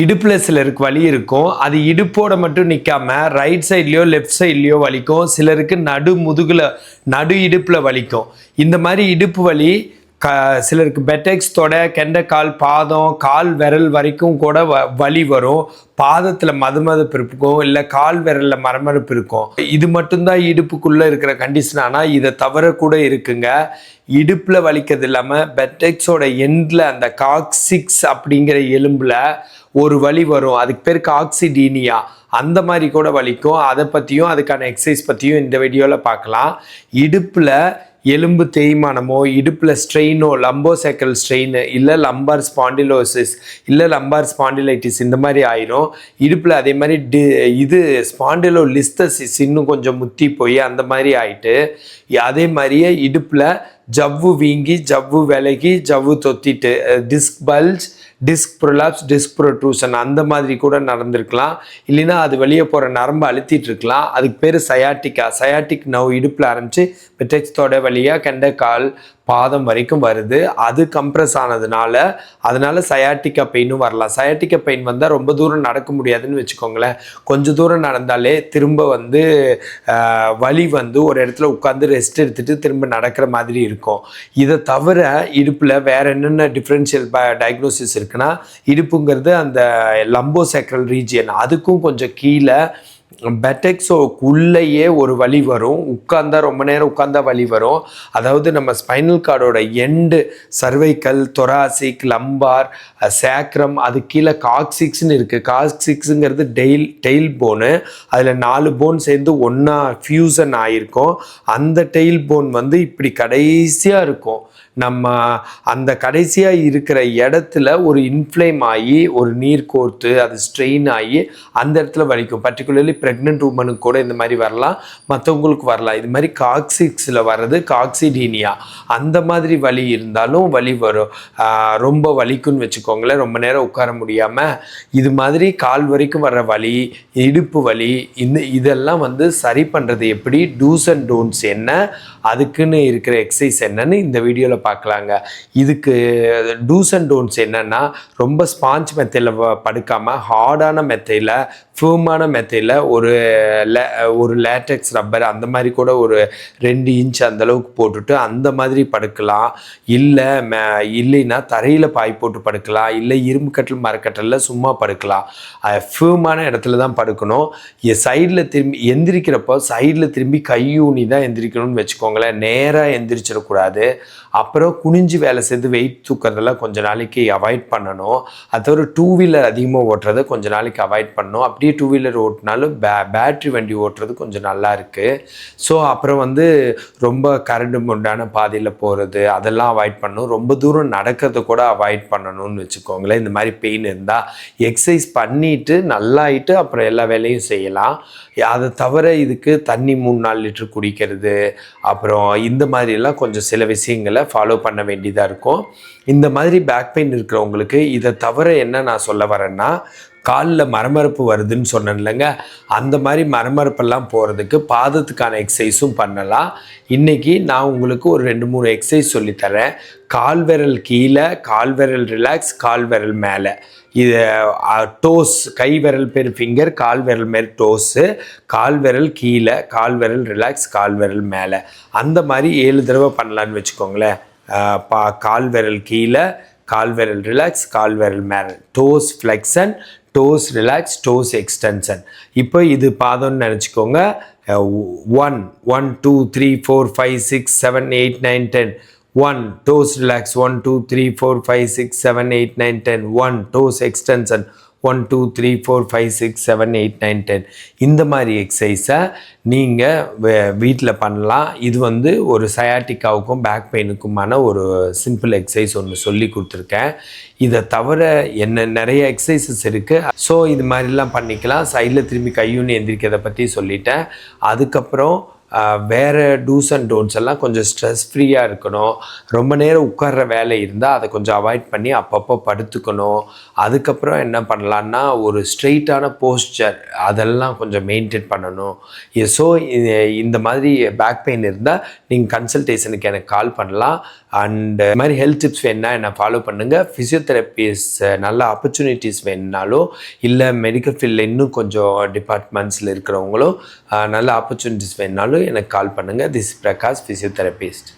இடுப்பில் சிலருக்கு வலி இருக்கும். அது இடுப்போட மட்டும் நிற்காம ரைட் சைட்லேயோ லெஃப்ட் சைட்லேயோ வலிக்கும். சிலருக்கு நடு முதுகில் நடு இடுப்பில் வலிக்கும். இந்த மாதிரி இடுப்பு வலி க சிலருக்கு பெட்டெக்ஸ் தொட கெண்டைக்கால் பாதம் கால் விரல் வரைக்கும் கூட வ வலி வரும். பாதத்தில் மதுமதுப்பு இருக்கும் இல்லை கால் விரலில் மரமரப்பு இருக்கும். இது மட்டும்தான் இடுப்புக்குள்ளே இருக்கிற கண்டிஷன் ஆனால் இதை தவிர கூட இருக்குங்க. இடுப்பில் வலிக்கிறது இல்லாமல் பெட்டெக்ஸோட எண்டில் அந்த காக்சிக்ஸ் அப்படிங்கிற எலும்பில் ஒரு வலி வரும். அதுக்கு பேர் காக்சிடீனியா அந்த மாதிரி கூட வலிக்கும். அதை பற்றியும் அதுக்கான எக்ஸசைஸ் பற்றியும் இந்த வீடியோவில் பார்க்கலாம். இடுப்பில் எலும்பு தேய்மானமோ இடுப்பில் ஸ்ட்ரெயினோ லம்போசைக்கல் ஸ்ட்ரெயின் இல்லை லம்பார் ஸ்பாண்டிலோசிஸ் இல்லை லம்பார் ஸ்பாண்டிலைட்டிஸ் இந்த மாதிரி ஆயிரும். இடுப்பில் அதே மாதிரி டி இது ஸ்பாண்டிலோ லிஸ்தசிஸ் இன்னும் கொஞ்சம் முத்தி போய் அந்த மாதிரி ஆயிட்டு அதே மாதிரியே இடுப்பில் ஜவ்வு வீங்கி ஜவ்வு விலகி ஜவ்வு தொத்திட்டு disc bulge disc prolapse disc protrusion அந்த மாதிரி கூட நடந்திருக்கலாம். இல்லைன்னா அது வெளியே போகிற நரம்பு அழுத்திட்டு இருக்கலாம். அதுக்கு பேர் சயாட்டிக்கா சயாட்டிக் நவ் இடுப்பில் ஆரம்பித்து பெட்டெக்ஸ்தோட வழியாக கெண்டைக்கால் கால் பாதம் வரைக்கும் வருது. அது கம்ப்ரெஸ் ஆனதுனால அதனால சயாட்டிக்கா பெயினும் வரலாம். சயாட்டிக்கா பெயின் வந்தால் ரொம்ப தூரம் நடக்க முடியாதுன்னு வச்சுக்கோங்களேன். கொஞ்சம் தூரம் நடந்தாலே திரும்ப வந்து வலி வந்து ஒரு இடத்துல உட்காந்து ரெஸ்ட் எடுத்துட்டு திரும்ப நடக்கிற மாதிரி இருக்கும். இதை தவிர இடுப்பில் வேற என்னென்ன டிஃப்ரென்ஷியல் டயக்னோசிஸ் இருக்குன்னா இடுப்புங்கிறது அந்த லம்போசேக்ரல் ரீஜியன் அதுக்கும் கொஞ்சம் கீழே பெட்டெக்ஸோக்குள்ளேயே ஒரு வழி வரும். உட்கார்ந்தா ரொம்ப நேரம் உட்கார்ந்தா வழி வரும். அதாவது நம்ம ஸ்பைனல் கார்டோட end cervical thoracic lumbar sacrum அது கீழே காக்சிக்ஸ்னு இருக்குது காக்சிக்ஸுங்கிறது டெயில் டெயில் போனு அதில் நாலு போன் சேர்ந்து ஒன்றா ஃபியூசன் ஆகிருக்கும் அந்த டெயில் போன் வந்து இப்படி கடைசியாக இருக்கும். நம்ம அந்த கடைசியாக இருக்கிற இடத்துல ஒரு இன்ஃப்ளேம் ஆகி ஒரு நீர் கோர்த்து அது ஸ்ட்ரெயின் ஆகி அந்த இடத்துல வலிக்கும். பர்டிகுலர்லி ப்ரெக்னென்ட் உமனுக்கு கூட இந்த மாதிரி வரலாம். மற்றவங்களுக்கு வரலாம். இது மாதிரி காக்சிக்ஸில் வர்றது காக்சிடீனியா. அந்த மாதிரி வலி இருந்தாலும் வலி வரும். ரொம்ப வலிக்குன்னு வச்சுக்கோங்களேன். ரொம்ப நேரம் உட்கார முடியாமல் இது மாதிரி கால் வரைக்கும் வர்ற வலி இடுப்பு வலி இந்த இதெல்லாம் வந்து சரி பண்ணுறது எப்படி? டூஸ் அண்ட் டோன்ட்ஸ் என்ன? அதுக்குன்னு இருக்கிற எக்ஸசைஸ் என்னன்னு இந்த வீடியோவில் பார்க்கலாங்க இதுக்கு டூஸ் அண்ட் டோன்ட்ஸ் என்னென்னா ரொம்ப ஸ்பாஞ்ச் மெத்தையில் படுக்காமல் ஹார்டான மெத்தையில் ஃபேமான மெத்தையில் ஒரு லே ஒரு லேட்டெக்ஸ் ரப்பர் அந்த மாதிரி கூட ஒரு ரெண்டு இன்ச் அந்த அளவுக்கு போட்டுட்டு அந்த மாதிரி படுக்கலாம். இல்லை மே இல்லைன்னா தரையில் பாய் போட்டு படுக்கலாம். இல்லை இரும்பு கட்டில் மரக்கட்டலில் சும்மா படுக்கலாம். ஃபியூமான இடத்துல தான் படுக்கணும். சைடில் திரும்பி எந்திரிக்கிறப்போ சைடில் திரும்பி கையூனி தான் எந்திரிக்கணும்னு வச்சுக்கோங்களேன். நேராக எந்திரிச்சிடக்கூடாது. அப்புறம் குனிஞ்சு வேலை செய்து வெயிட் தூக்கிறதெல்லாம் கொஞ்ச நாளைக்கு அவாய்ட் பண்ணணும். அது டூ வீலர் அதிகமாக ஓட்டுறதை கொஞ்ச நாளைக்கு அவாய்ட் பண்ணணும். அப்படியே டூ வீலர் ஓட்டினாலும் பே பேட்ரி வண்டி ஓட்டுறது கொஞ்சம் நல்லா இருக்குது ஸோ அப்புறம் வந்து ரொம்ப கரண்ட் முண்டான பாதையில் போகிறது அதெல்லாம் அவாய்ட் பண்ணணும். ரொம்ப தூரம் நடக்கிறத கூட அவாய்ட் பண்ணணும்னு வச்சுக்கோங்களேன். இந்த மாதிரி பெயின் இருந்தால் எக்ஸசைஸ் பண்ணிட்டு நல்லாயிட்டு அப்புறம் எல்லா வேலையும் செய்யலாம். அதை தவிர இதுக்கு தண்ணி மூணு நாலு லிட்டர் குடிக்கிறது அப்புறம் இந்த மாதிரிலாம் கொஞ்சம் சில விஷயங்களை ஃபாலோ பண்ண வேண்டியதாக இருக்கும். இந்த மாதிரி பேக் பெயின் இருக்கிறவங்களுக்கு இதை தவிர என்ன நான் சொல்ல வரேன்னா காலில் மரமரப்பு வருதுன்னு சொன்னேன்லங்க அந்த மாதிரி மரமரப்பெல்லாம் போகிறதுக்கு பாதத்துக்கான எக்ஸசைஸும் பண்ணலாம். இன்றைக்கி நான் உங்களுக்கு ஒரு ரெண்டு மூணு எக்ஸசைஸ் சொல்லித்தரேன் கால் விரல் கீழே கால் விரல் ரிலாக்ஸ் கால் விரல் மேலே. இது டோஸ் கை விரல் பேர் ஃபிங்கர் கால் விரல் மேல் டோஸு கால் விரல் கீழே கால் விரல் ரிலாக்ஸ் கால் விரல் மேலே. அந்த மாதிரி ஏழு தடவை பண்ணலான்னு வச்சுக்கோங்களேன். பா கால் விரல் கீழே கால் விரல் ரிலாக்ஸ் கால் விரல் மேரல் toes flexion toes relax toes extension இப்போ இது பாதம்னு நினச்சிக்கோங்க. One one two three four five six seven eight nine ten one toes relax one two three four five six seven eight nine ten one toes extension one two three four five six seven eight nine ten இந்த மாதிரி எக்ஸசைஸை நீங்கள் வீட்டில் பண்ணலாம். இது வந்து ஒரு சயாட்டிக்காவுக்கும் back பெயினுக்குமான ஒரு simple exercise ஒன்று சொல்லி கொடுத்துருக்கேன். இதை தவிர என்ன நிறைய எக்ஸசைசஸ் இருக்குது ஸோ இது மாதிரிலாம் பண்ணிக்கலாம். சைடில் திரும்பி கையுன்னு எந்திரிக்கிறத பற்றி சொல்லிட்டேன். அதுக்கப்புறம் வேறு டூஸ் அண்ட் டோன்ட்ஸ் எல்லாம் கொஞ்சம் ஸ்ட்ரெஸ் ஃப்ரீயாக இருக்கணும். ரொம்ப நேரம் உட்கார்ற வேலை இருந்தால் அதை கொஞ்சம் அவாய்ட் பண்ணி அப்பப்போ படுத்துக்கணும். அதுக்கப்புறம் என்ன பண்ணலான்னா ஒரு ஸ்ட்ரெயிட்டான போஸ்டர் அதெல்லாம் கொஞ்சம் மெயின்டைன் பண்ணணும். ஸோ இந்த மாதிரி பேக் பெயின் இருந்தால் நீங்கள் கன்சல்டேஷனுக்கு எனக்கு கால் பண்ணலாம். அண்ட் இது uh, மாதிரி ஹெல்த் டிப்ஸ் வேணுன்னா என்னை ஃபாலோ பண்ணுங்கள் ஃபிசியோதெரப்பிஸ் நல்ல ஆப்பர்ச்சுனிட்டிஸ் வேணுனாலோ இல்லை மெடிக்கல் ஃபீல்டில் இன்னும் கொஞ்சம் டிபார்ட்மெண்ட்ஸில் இருக்கிறவங்களோ நல்ல ஆப்பர்ச்சுனிட்டிஸ் வேணுனாலும் எனக்கு கால் பண்ணுங்கள் திஸ் பிரகாஷ் ஃபிசியோதெரபிஸ்ட்